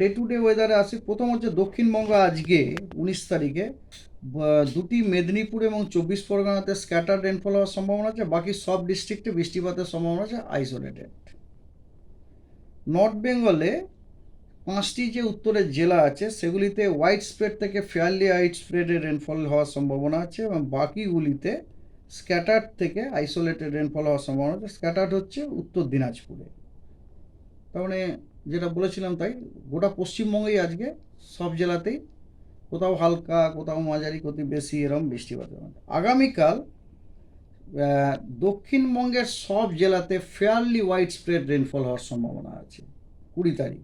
Day to day ওয়েদারে আসি। প্রথম হচ্ছে দক্ষিণবঙ্গ আজকে, উনিশ তারিখে। দুটি মেদিনীপুর এবং চব্বিশ পরগনাতে স্ক্যাটার রেনফল হওয়ার সম্ভাবনা আছে। বাকি সব ডিস্ট্রিক্টে বৃষ্টিপাতের সম্ভাবনা আছে আইসোলেটেড নর্থ বেঙ্গলে পাঁচটি যে উত্তরের জেলা আছে, সেগুলিতে হোয়াইট স্প্রেড থেকে ফেয়ারলি হোয়াইট স্প্রেডের রেনফল হওয়ার সম্ভাবনা আছে এবং বাকিগুলিতে স্ক্যাটার থেকে আইসোলেটেড রেনফল হওয়ার সম্ভাবনা আছে। স্ক্যাটার্ড হচ্ছে উত্তর দিনাজপুরে। তার মানে যেটা বলেছিলাম তাই গোটা পশ্চিমবঙ্গেই আজকে সব জেলাতেই কোথাও হালকা কোথাও মাঝারি কোথাও বেশি এরকম বৃষ্টিপাত আগামীকাল দক্ষিণবঙ্গের সব জেলাতে ফেয়ারলি ওয়াইড স্প্রেড রেনফল হওয়ার সম্ভাবনা আছে কুড়ি তারিখ।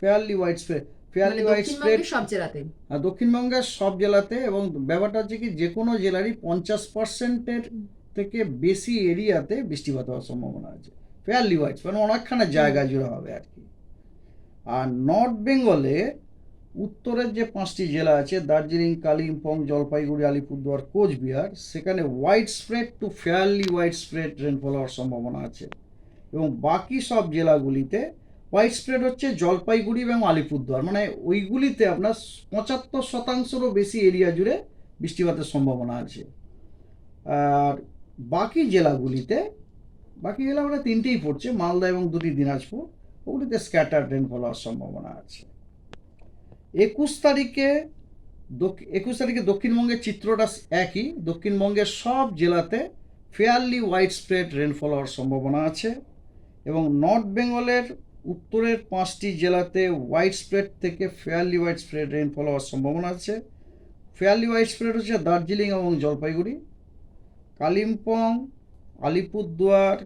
Fairly wide spread fairly wide spread সব জেলাতেই আর দক্ষিণবঙ্গের সব জেলাতে এবং ব্যাপারটা হচ্ছে কি যে কোনো জেলারই পঞ্চাশ পার্সেন্টের থেকে বেশি এরিয়াতে বৃষ্টিপাত হওয়ার সম্ভাবনা আছে। ফেয়ারলি হোয়াইট মানে অনেকখানা জায়গা জুড়ে হবে আর কি। আর নর্থ বেঙ্গলে উত্তরের যে পাঁচটি জেলা আছে, দার্জিলিং, কালিম্পং, জলপাইগুড়ি, আলিপুরদুয়ার, কোচবিহার, সেখানে widespread to fairly widespread rainfall হওয়ার সম্ভাবনা আছে। এবং বাকি সব জেলাগুলিতে হোয়াইট স্প্রেড হচ্ছে জলপাইগুড়ি এবং আলিপুরদুয়ার। মানে ওইগুলিতে আপনার পঁচাত্তর শতাংশেরও বেশি এরিয়া জুড়ে বৃষ্টিপাতের সম্ভাবনা আছে। আর বাকি জেলাগুলিতে বাকি জেলা মানে তিনটেই পড়ছে, মালদা এবং দুটি দিনাজপুর। ওগুলিতে স্ক্যাটার রেনফল হওয়ার সম্ভাবনা আছে। একুশ তারিখে একুশ তারিখে দক্ষিণবঙ্গের চিত্রটা একই। দক্ষিণবঙ্গের সব জেলাতে ফেয়ারলি হোয়াইট স্প্রেড রেনফল হওয়ার সম্ভাবনা আছে এবং নর্থ বেঙ্গলের উত্তরের পাঁচটি জেলাতে হোয়াইট স্প্রেড থেকে ফেয়ারলি হোয়াইট স্প্রেড রেনফল হওয়ার সম্ভাবনা আছে। ফেয়ারলি হোয়াইট স্প্রেড হচ্ছে দার্জিলিং এবং জলপাইগুড়ি। কালিম্পং আলিপুরদুয়ার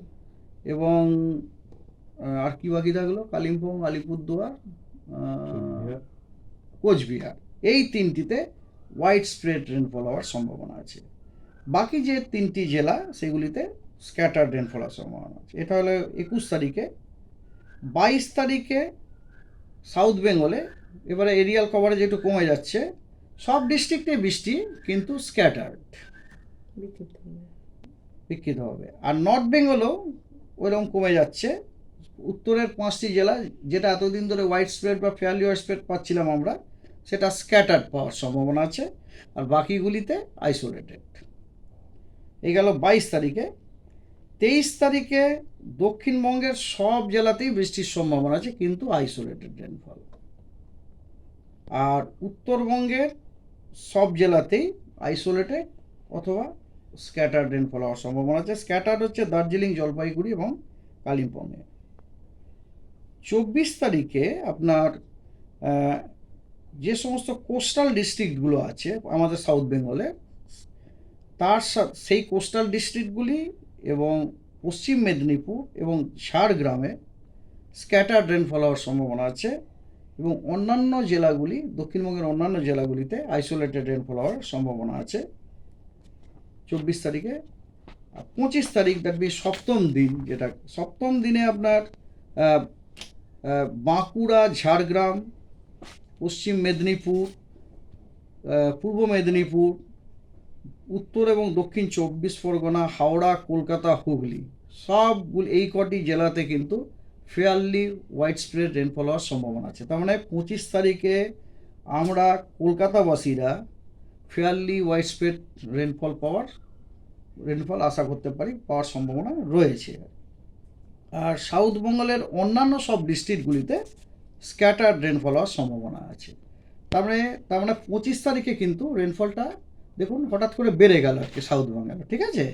এবং আর কি বাকি থাকল? কালিম্পং আলিপুরদুয়ার কোচবিহার। এই তিনটিতে হোয়াইট স্প্রেড রেনফল হওয়ার সম্ভাবনা আছে। বাকি যে তিনটি জেলা সেগুলিতে স্ক্যাটার রেনফল হওয়ার সম্ভাবনা আছে। এটা হলো একুশ তারিখে বাইশ তারিখে সাউথ বেঙ্গলে এবারে এরিয়াল কভারেজ একটু কমে যাচ্ছে। সব ডিস্ট্রিক্টে বৃষ্টি কিন্তু স্ক্যাটার্ড বিক্ষিপ্তভাবে। হবে। আর নর্থ বেঙ্গলও ওইরকম কমে যাচ্ছে। উত্তরের পাঁচটি জেলা যেটা এতদিন ধরে হোয়াইট স্প্রেড বা ফেয়ারলি হোয়াইট স্প্রেড পাচ্ছিলাম আমরা, সেটা স্ক্যাটার্ড পাওয়ার সম্ভাবনা আছে। আর বাকিগুলিতে আইসোলেটেড এই গেল বাইশ তারিখে। তেইশ তারিখে দক্ষিণবঙ্গের সব জেলাতেই বৃষ্টির সম্ভাবনা আছে, কিন্তু আইসোলেটেড রেনফল আর উত্তরবঙ্গের সব জেলাতেই আইসোলেটেড অথবা স্ক্যাটার রেনফল হওয়ার সম্ভাবনা আছে। স্ক্যাটার হচ্ছে দার্জিলিং, জলপাইগুড়ি এবং কালিম্পংয়ে। চব্বিশ তারিখে আপনার যে সমস্ত কোস্টাল ডিস্ট্রিক্টগুলো আছে আমাদের সাউথ বেঙ্গলে তার সেই কোস্টাল ডিস্ট্রিক্টগুলি এবং পশ্চিম মেদিনীপুর এবং ঝাড়গ্রামে স্ক্যাটার রেনফল হওয়ার সম্ভাবনা আছে এবং অন্যান্য জেলাগুলি, দক্ষিণবঙ্গের অন্যান্য জেলাগুলিতে আইসোলেটেড রেনফল হওয়ার সম্ভাবনা আছে। চব্বিশ তারিখে। পঁচিশ তারিখ দেখবি সপ্তম দিন যেটা, সপ্তম দিনে আপনার বাঁকুড়া, ঝাড়গ্রাম, পশ্চিম মেদিনীপুর পূর্ব মেদিনীপুর, উত্তর এবং দক্ষিণ চব্বিশ পরগনা, হাওড়া, কলকাতা, হুগলি সবগুলো এই কটি জেলাতে কিন্তু ফেয়ারলি হোয়াইট স্প্রেড রেনফল হওয়ার সম্ভাবনা আছে। তার মানে পঁচিশ তারিখে আমরা কলকাতাবাসীরা ফেয়ারলি হোয়াইট স্প্রেড রেনফল পাওয়ার রেনফল আশা করতে পারি, পাওয়ার সম্ভাবনা রয়েছে। আর সাউথ বেঙ্গলের অন্যান্য সব ডিস্ট্রিক্টগুলিতে স্ক্যাটার রেনফল হওয়ার সম্ভাবনা আছে। তার মানে তার মানে পঁচিশ তারিখে কিন্তু রেনফলটা দেখুন, হঠাৎ করে বেড়ে গেল আর কি সাউথ বেঙ্গলে ঠিক আছে?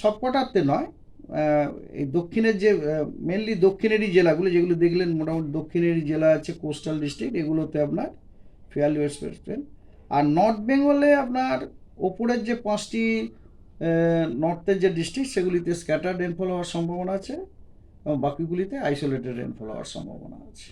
সব কটাতে নয় এই দক্ষিণের যে মেনলি দক্ষিণেরই জেলাগুলো, যেগুলো দেখলেন মোটামুটি দক্ষিণেরই জেলা আছে কোস্টাল ডিস্ট্রিক্ট এগুলোতে আপনার ফেয়ারলি ওয়েস্ট আর নর্থ বেঙ্গলে আপনার ওপরের যে পাঁচটি নর্থের যে ডিস্ট্রিক্ট সেগুলিতে স্ক্যাটার রেনফল হওয়ার সম্ভাবনা আছে এবং বাকিগুলিতে আইসোলেটেড রেনফল হওয়ার সম্ভাবনা আছে।